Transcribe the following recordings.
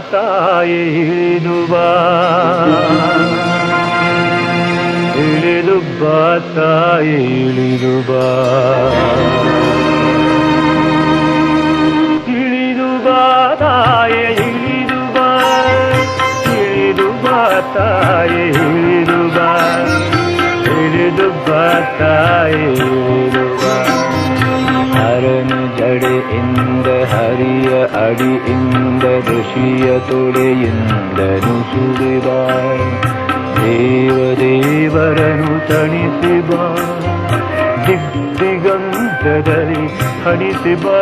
ತಾಯಿ ಬಾ ಇಳಿದು ಬಾ ತಾಯಿ ಇಳಿದು ಬಾ ಅಡಿಯಿಂದ ಋಷಿಯ ತೊಡೆಯಿಂದ ನುಸುಳಿ ಬಾ ದೇವ ದೇವರನು ತಣಿಸಿ ಬಾ ದಿಗ್ದಿಗಂತದಲ್ಲಿ ಹಣಿಸಿ ಬಾ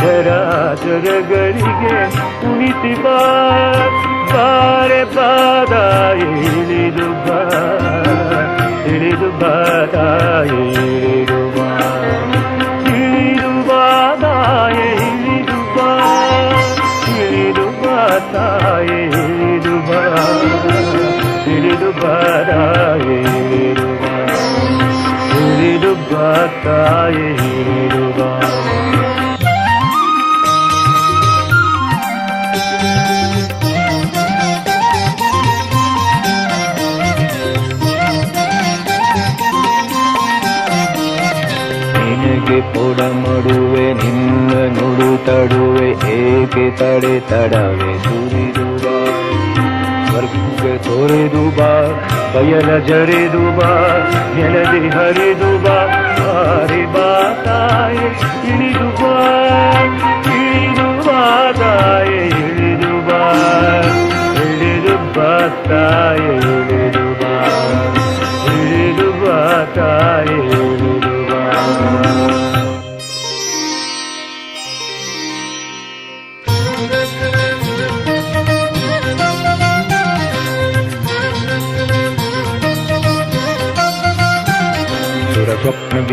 ಜರಾಚರಗಳಿಗೆ ಉಳಿಸಿ ಬಾ ಬಾರೆ ಪಾದ ಇಳಿದು ಬಾ ಇಳಿದು ಬಾದ ಇಳಿದು ಬಾ ಇಳಿದು ಬಾ ನಿನಗೆ ಪುಡ ಮಡುವೆ, ನಿನ್ನ ನುಡು ತಡುವೆ, ಏಕೆ ತಡೆ ತಡವೆ ಸುರಿದು ಬಾ ತೋರೆದು ತೊರೆದು ಬಾ ಬಯಲ ಜರೆದು ಬಾ ನೆಲದಿ ಹರಿದು ಬಾ ಹಾರಿ ಬಾ ತಾಯಿ ಇಳಿದು ಬಾ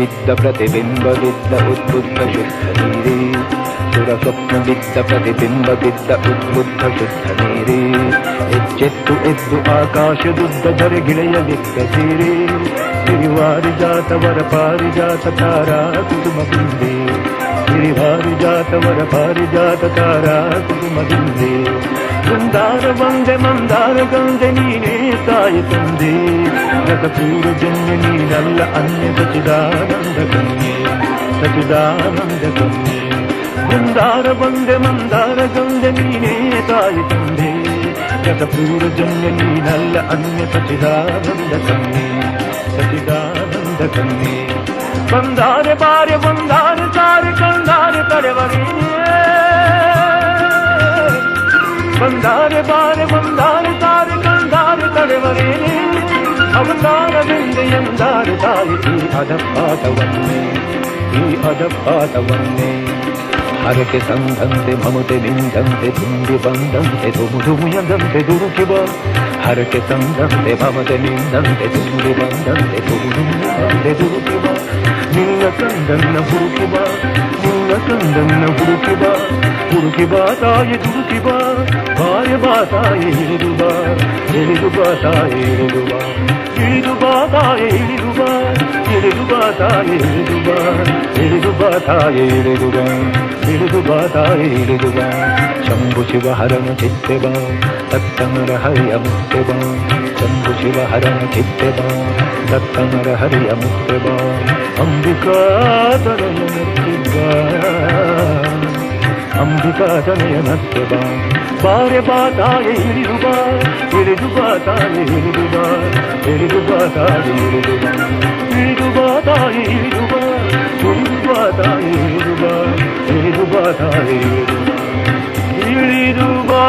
ಸ್ವಪ್ನ ಬಿದ್ದ ಪ್ರತಿಬಿಂಬ ಬಿದ್ದ ಉದ್ಬುದ್ಧ ಶುದ್ಧ ನೀರಿ ಸುರ ಸ್ವಪ್ನ ಬಿದ್ದ ಪ್ರತಿಬಿಂಬ ಬಿದ್ದ ಉದ್ಬುದ್ಧ ಶುದ್ಧ ನೀರಿ ಎಚ್ಚೆತ್ತು ಎದ್ದು ಆಕಾಶದುದ್ದ ಧರೆಗಿಳೆಯಲಿದ್ದ ಸೀರಿ ಸಿರಿವಾರಿ ಜಾತವರ ಪಾರಿಜಾತ ತಾರಾ ಕುಸುಮ ಬಿಂದೆ ಸಿರಿವಾರಿಜಾತವರ ಪಾರಿಜಾತ ತಾರಾ ಕುಸುಮ ಬಿಂದೆ ಬೃಂದಾರ ಬಂದೆ ಮಂದಾರ ಗಂದೆ ನೀನೇ ತಾಯಿ ತಂದೆ ಗತ ಪೂರ್ವ ಜನ್ಮ ನೀನಲ್ಲ ಅನ್ಯ ಸಚಿದಾನಂದ ಕನ್ಯೆ ಸಚಿದಾನಂದ ಕನ್ಯೆ ಬೃಂದಾರ ಬಂದೆ ಮಂದಾರ ಗಂದೆ ನೀನೇ ತಾಯಿ ತಂದೆ ಗತ ಪೂರ್ವ ಜನ್ಮ ನೀನಲ್ಲ ಅನ್ಯ ಸಚಿದಾನಂದ ಕನ್ಯೆ ಸಚಿದಾನಂದ ಕನ್ಯೆ ಬಂದಾರೆ ಬಾರೆ ಬಂದಾರೆ ಸಾರೆ ಕಂದಾರೆ ತಡೆವರೇ ಬಂದಾರೆ ಬಾರೆ ಬಂದಾರೆ ಸಾರೆ ಕಂದಾರೆ ತಡೆವರೇನೆ ಅವತಾರವೆಂದ ಎಂದಾರೆ ತಾಯಿ ಈ ಅದಪಾದವನ್ನೇ ಈ ಅದಪಾದವನ್ನೇ ಹರಕೆ ಸಂದಂತೆ ಮಮತೆ ನಿಂದಂತೆ ತುಂಬಿ ಬಂದಂತೆ ದುಮುದು ಮುಯದಂತೆ ದುರುಕಿವ ಹರಕೆ ಸಂದಂತೆ ಮಮತೆ ನಿಂದಂತೆ ತುಂಬಿ ಬಂದಂತೆ ದುಮುದು ಮುಯದಂತೆ ದುರುಕಿವ ನಿನ್ನ ಕಂದನ್ನ ಹುಡುಕಿವ ನಿನ್ನ ಕಂದನ್ನ ಹುಡುಕಿವ ಹುಡುಕಿವ ತಾಯಿ ದುಡುಕಿವ ಬಾಯ ಬಾ ತಾಯಿ ಇಳಿದು ಬಾ ಇಳಿದು ಬಾ ತಾಯಿ ಇಳಿದು ಬಾ ಇಳಿದು ಬಾ ತಾಯಿ ಇಳಿದು ಬಾ ಇಳಿದು ಬಾ ತಾಯಿ ಇಳಿದು ಬಾ ಇಳಿದು ಬಾ ತಾಯಿ ಇಳಿದು ಬಾ ಇಳಿದು ಬಾ ತಾಯಿ ಇಳಿದು ಬಾ ಶಂಭು ಶಿವ ಹರಣ ಚಿತ್ತೆ ಬಾ ದತ್ತಮರ ಹರಿಯ ಮುತ್ತೆ ಬಾ ಶಂಭು ಶಿವ ಹರಣ ಚಿತ್ತೆ ಬಾ ದತ್ತಮರ ಹರಿಯ ಮುತ್ತೆ ಬಾ ಅಂಬಿಕಾ ತನಯ ಮುತ್ತಿಬ್ಬಾ ಅಂಬಿಕಾ ತನಯ ನತ್ಯ ಬಾ ಬಾರೆ ಬಾ ತಾಯಿ ಇಳಿದು ಬಾ ಇಳಿದು ಬಾ ತಾಯಿ ಇಳಿದು ಬಾ ಇಳಿದು ಬಾ ತಾಯಿ ಇಳಿದು ಬಾ ಇಳಿದು ಬಾ ತಾಯಿ ಇಳಿದು ಬಾ ಇಳಿದು ಬಾ ತಾಯಿ ಇಳಿದು ಬಾ ಇಳಿದು ಬಾ ತಾಯಿ ಇಳಿದು ಬಾ ಇಳಿದು ಬಾ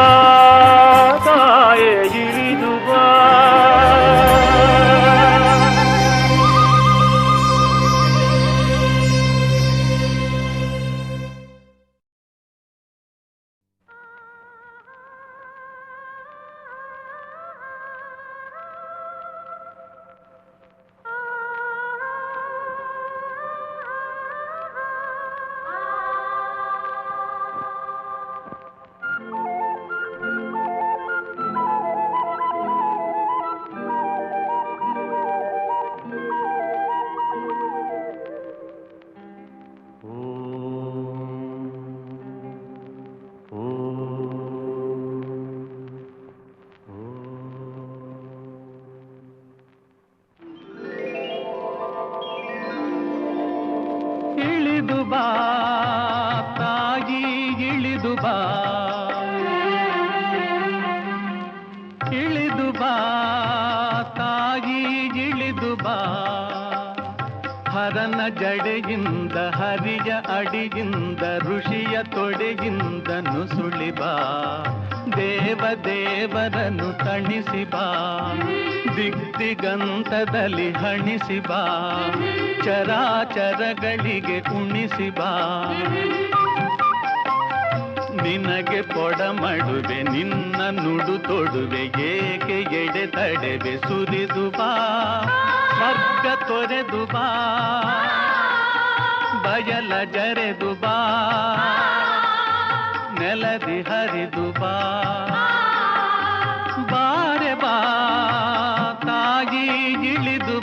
डुबा ಹರನ ಜಡೆಯಿಂದ ಹರಿಯ ಅಡಿಯಿಂದ ಋಷಿಯ ತೊಡೆಯಿಂದ ನುಸುಳಿಬ ದೇವ ದೇವರನ್ನು ತಣಿಸಿಬ ದಿಗ್ದಿಗಂತದಲ್ಲಿ ಹಣಿಸಿ ಬಾ. ಚರಾಚರಗಳಿಗೆ ಕುಣಿಸಿಬ ನಿನಗೆ ಕೊಡಮಡುವೆ ಮಾಡುವೆ ನಿನ್ನ ನುಡು ತೊಡುವೆ, ಏಕೆ ಎಡೆ ತಡೆವೆ, ಸುರಿದು ಬಾ. ಸ್ವರ್ಗ ತೊರೆದು ಬಾ. ಬಯಲ ಜರೆದು ಬಾ ನೆಲದಿ ಹರಿದು ಬಾ ಬಾರೆ ಬಾ ತಾಯಿ ಇಳಿದು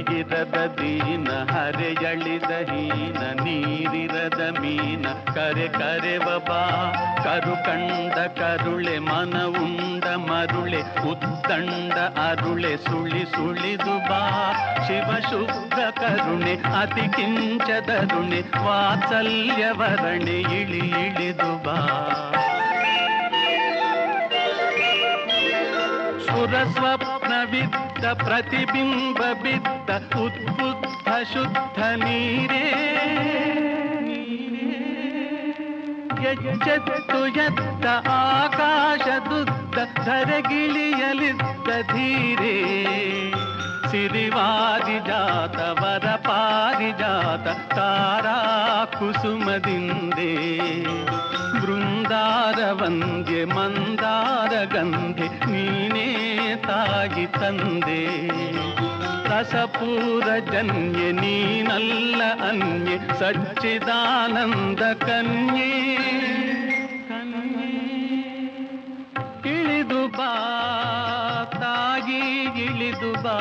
ದಯೆಯಿರದ ದೀನ ಹರೆಯಳಿದ ಹೀನ, ನೀರಿರದ ಮೀನ. ಕರೆ ಕರೆವ ಬಾ, ಕರು ಕಂಡ ಕರುಳೆ ಮನ ಉಂಡ ಮರುಳೆ, ಉತ್ತಂಡ ಅರುಳೆ, ಸುಳಿ ಸುಳಿದು ಬಾ. ಶಿವ ಶುಭ ಕರುಣೆ, ಅತಿ ಕಿಂಚದರುಣೆ ವಾತ್ಸಲ್ಯವರಣೆ ಇಳಿ ಇಳಿದು ಬಾ. ಸುರ वित्त प्रतिबिम्ब वित्त उद्बुद्ध शुद्ध नीरे। यजत्तु यत्त आकाशदुत्तरगिलि यलित धीरे। श्रीवाजिजातवरपादिजात ताराकुसुमदिन्दे। ಬೃಂದಾರ ವಂದ್ಯೆ, ಮಂದಾರ ಗಂಧೆ, ನೀನೇ ತಾಗಿ ತಂದೆ. ರಸಪೂರ ಜನ್ಯ, ನೀನಲ್ಲ ಅನ್ಯ, ಸಚ್ಚಿದಾನಂದ ಕನ್ಯೆ. ಇಳಿದು ಬಾ ತಾಗಿ ಇಳಿದು ಬಾ.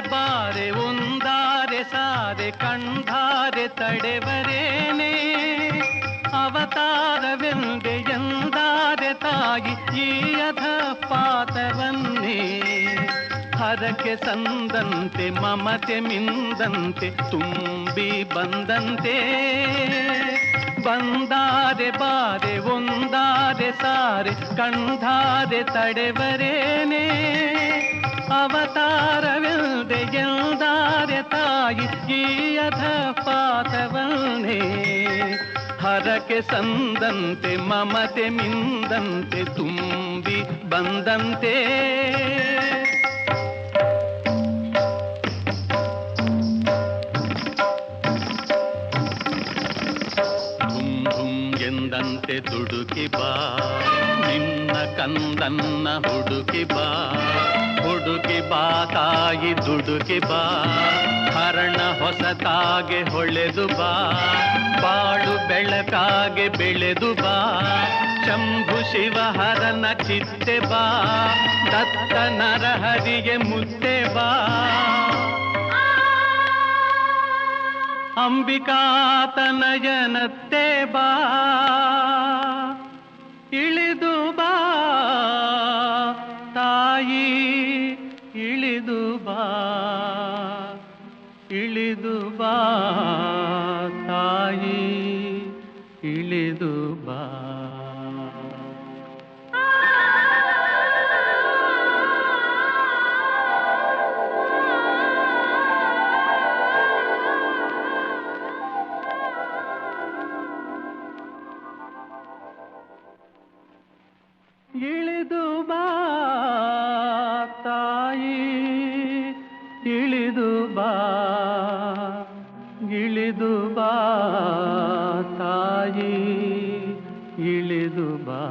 ಬಾರೆ ಒಂದಾರೆ ಸಾರೆ ಕಂಧಾರೆ ತಡೆವರೇನೆ? ಅವತಾರವೆಂದೆ ಎಂದಾರೆ ತಾಯಿ ಈ ಪಾತವನ್ನೇ? ಹರಕೆ ಸಂದಂತೆ, ಮಮತೆ ಮಿಂದಂತೆ, ತುಂಬಿ ಬಂದಂತೆ? ಬಂದಾರೆ, ಬಾರೆ ಒಂದಾರೆ ಸಾರೆ ಕಂಧಾರೆ ತಡೆವರೇನೆ? ಅವತಾರವಿಲ್ದೆ ಎಂದಾರೆ ತಾಯಿ ಈ ಅಧ ಪಾತವನ್ನೇ ಹರಕೆ ಸಂದಂತೆ ಮಮತೆ ಮಿಂದಂತೆ ತುಂಬಿ ಬಂದಂತೆ. ದುಡುಕಿ ಬಾ. ನಿನ್ನ ಕಂದನ್ನ ಹುಡುಕಿ ಬಾ. ಹುಡುಕಿ ಬಾ ತಾಯಿ ದುಡುಕಿ ಬಾ. ಹರಣ ಹೊಸತಾಗೆ ಹೊಳೆದು ಬಾ. ಬಾಳು ಬೆಳಕಾಗೆ ಬೆಳೆದು ಬಾ. ಶಂಭು ಶಿವ ಹರನ ಚಿತ್ತೆ ಬಾ. ದತ್ತ ನರಹರಿಗೆ ಮುತ್ತೆ ಬಾ. ಅಂಬಿಕಾತನಯನತ್ತೆ ಬಾ. ಇಳಿದು ಬಾ ತಾಯಿ ಇಳಿದು ಬಾ. ಇಳಿದು ಬಾ ತಾಯಿ ಇಳಿದು ಇಳಿದು ಬಾ